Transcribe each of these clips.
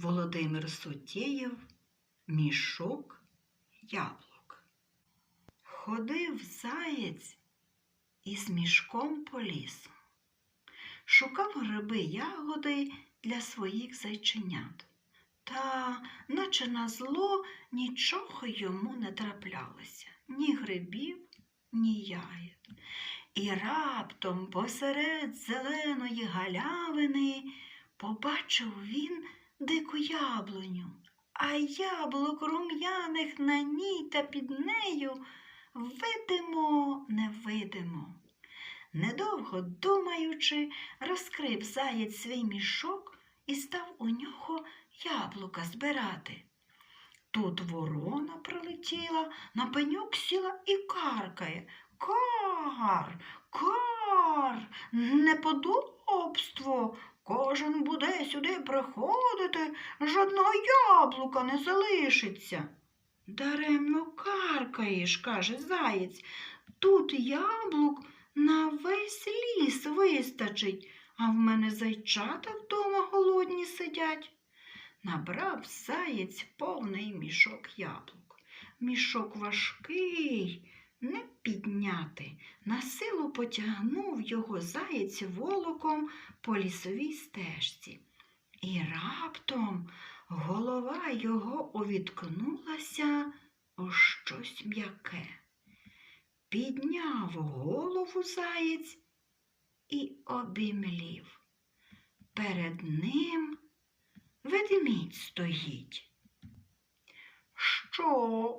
Володимир Сутєєв Мішок яблук. Ходив заєць із мішком по лісу. Шукав гриби ягоди для своїх зайченят. Та, наче на зло, нічого йому не траплялося ні грибів, ні ягід. І раптом посеред зеленої галявини побачив він дику яблуню, а яблук рум'яних на ній та під нею видимо, невидимо. Недовго думаючи, розкрив заєць свій мішок і став у нього яблука збирати. Тут ворона прилетіла, на пеньок сіла і каркає. Кар, кар, неподобство. Кожен буде сюди приходити, жодного яблука не залишиться. Даремно каркаєш, каже заєць. Тут яблук на весь ліс вистачить, а в мене зайчата вдома голодні сидять. Набрав заєць повний мішок яблук. Мішок важкий, підняти. На силу потягнув його заєць волоком по лісовій стежці. І раптом голова його увіткнулася у щось м'яке. Підняв голову заєць і обімлів. Перед ним ведмідь стоїть. Що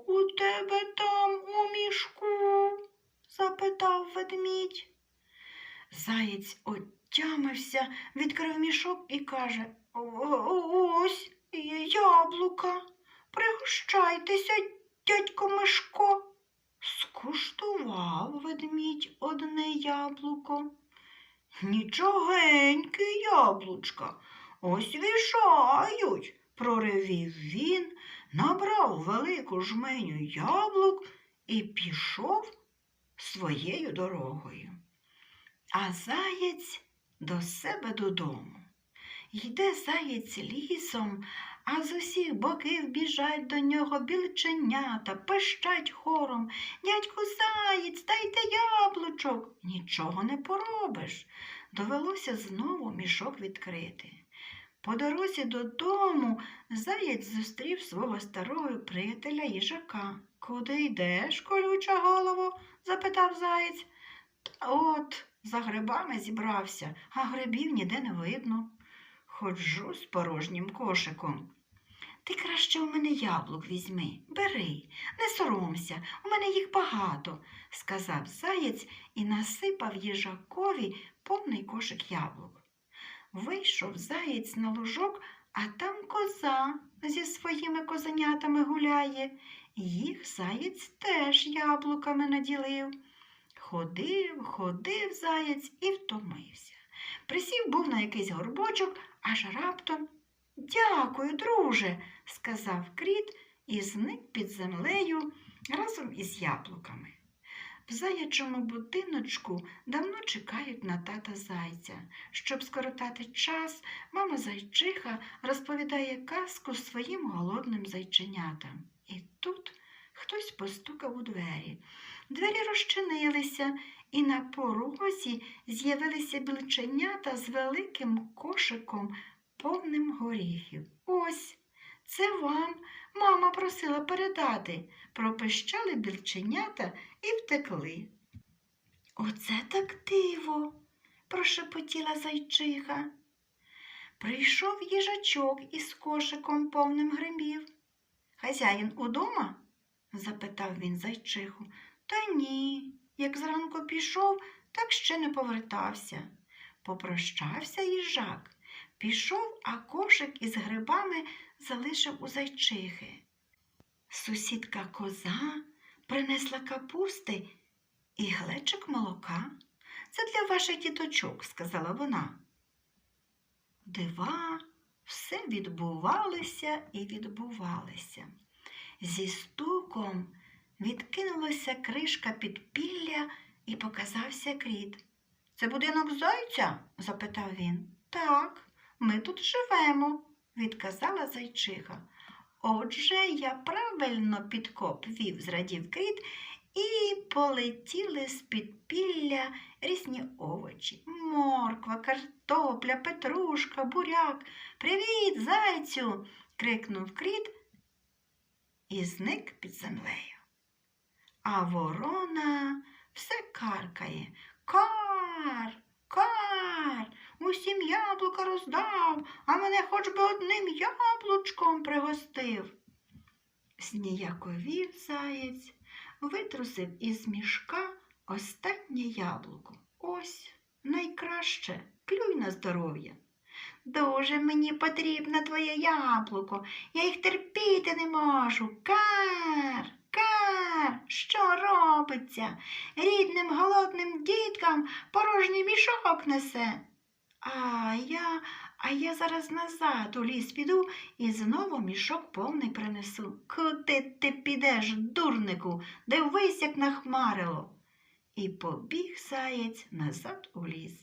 у тебе там у мішку? Запитав ведмідь. Заєць отямився, відкрив мішок і каже Ось яблука. Пригощайтеся, дядько Мишко. Скуштував ведмідь одне яблуко. Нічогеньке яблучка. Ось вішають, проривів він, набрав велику жменю яблук і пішов своєю дорогою. А заєць до себе додому. Йде заєць лісом, а з усіх боків біжать до нього білченята, пищать хором. Дядьку заєць, дайте яблучок. Нічого не поробиш. Довелося знову мішок відкрити. По дорозі додому заєць зустрів свого старого приятеля їжака. Куди йдеш, колюча голово? запитав заєць. От за грибами зібрався, а грибів ніде не видно. Ходжу з порожнім кошиком. Ти краще у мене яблук візьми, бери, не соромся, у мене їх багато, сказав заєць і насипав їжакові повний кошик яблук. Вийшов заєць на лужок, а там коза зі своїми козенятами гуляє. Їх заєць теж яблуками наділив. Ходив, ходив заєць і втомився. Присів був на якийсь горбочок, аж раптом Дякую, друже, сказав кріт і зник під землею разом із яблуками. В заячому будиночку давно чекають на тата зайця. Щоб скоротати час, мама зайчиха розповідає казку своїм голодним зайченятам. Хтось постукав у двері. Двері розчинилися, і на порозі з'явилися білченята з великим кошиком, повним горіхів. Ось, це вам мама просила передати. Пропищали білченята і втекли. Оце так диво, прошепотіла зайчиха. Прийшов їжачок із кошиком повним грибів. Хазяїн удома? Запитав він зайчиху. Та ні, як зранку пішов, так ще не повертався. Попрощався їжак. Пішов, а кошик із грибами залишив у зайчихи. Сусідка коза принесла капусти і глечик молока. Це для ваших діточок, сказала вона. Дива все відбувалися і відбувалися. Зі стуком відкинулася кришка підпілля і показався кріт. Це будинок зайця? запитав він. Так, ми тут живемо, відказала зайчиха. Отже, я правильно підкоп вів, зрадів кріт, і полетіли з підпілля різні овочі. Морква, картопля, петрушка, буряк. Привіт, зайцю. крикнув кріт і зник під землею. А ворона все каркає. Кар, кар, усім яблука роздав, а мене хоч би одним яблучком пригостив. Зніяковів заєць, витрусив із мішка останнє яблуко. Ось найкраще, клюй на здоров'я. Дуже мені потрібно твоє яблуко, я їх терпіти не можу. Кар, кар, що робиться? Рідним голодним діткам порожній мішок несе. А я, а я зараз назад у ліс піду і знову мішок повний принесу. Куди ти підеш, дурнику, дивись, як нахмарило. І побіг заєць назад у ліс.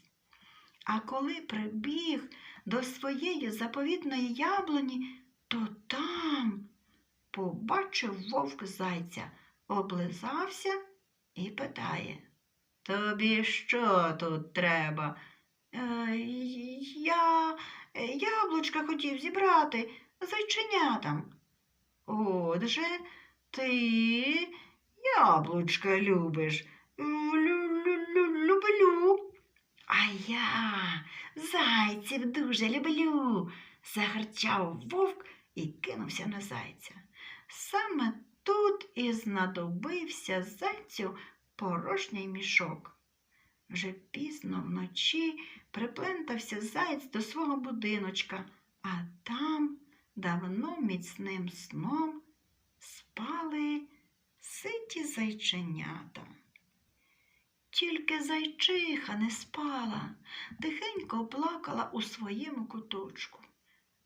А коли прибіг до своєї заповітної яблуні, то там побачив вовк зайця, облизався і питає. Тобі що тут треба? «Е, я яблучка хотів зібрати зайченятам. Отже, ти яблучка любиш. Лю-лю-лю- Люблю. А я зайців дуже люблю, загарчав вовк і кинувся на зайця. Саме тут і знадобився зайцю порожній мішок. Вже пізно вночі приплентався заєць до свого будиночка, а там давно міцним сном спали ситі зайченята. Тільки зайчиха не спала, тихенько плакала у своєму куточку.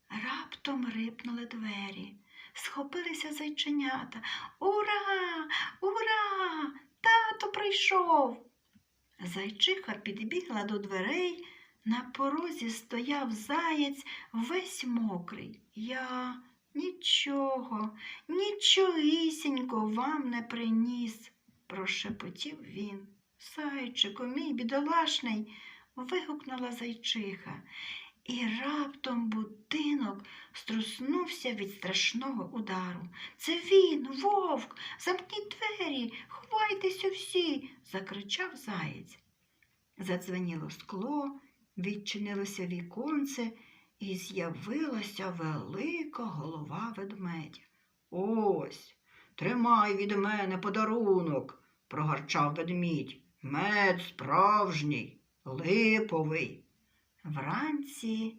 Раптом рипнули двері, схопилися зайченята. Ура! Ура! Тато прийшов. Зайчиха підбігла до дверей, на порозі стояв заєць весь мокрий. Я нічого, нічогісінько вам не приніс, прошепотів він. Зайчику, мій бідолашний, вигукнула зайчиха, і раптом будинок струснувся від страшного удару. Це він, вовк, замкніть двері, ховайтеся всі, закричав заєць. Задзвеніло скло, відчинилося віконце, і з'явилася велика голова ведмедя. Ось, тримай від мене подарунок, прогарчав ведмідь. Мед справжній, липовий. Вранці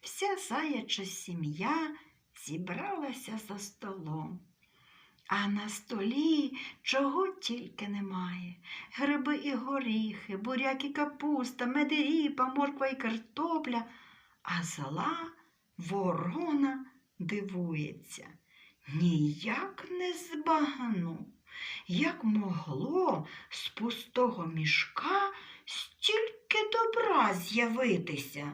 вся заяча сім'я зібралася за столом. А на столі чого тільки немає. Гриби і горіхи, буряк і капуста, медиріпа, морква і картопля, а зла ворона дивується. Ніяк не збагну, як могло з пустого мішка стільки добра з'явитися.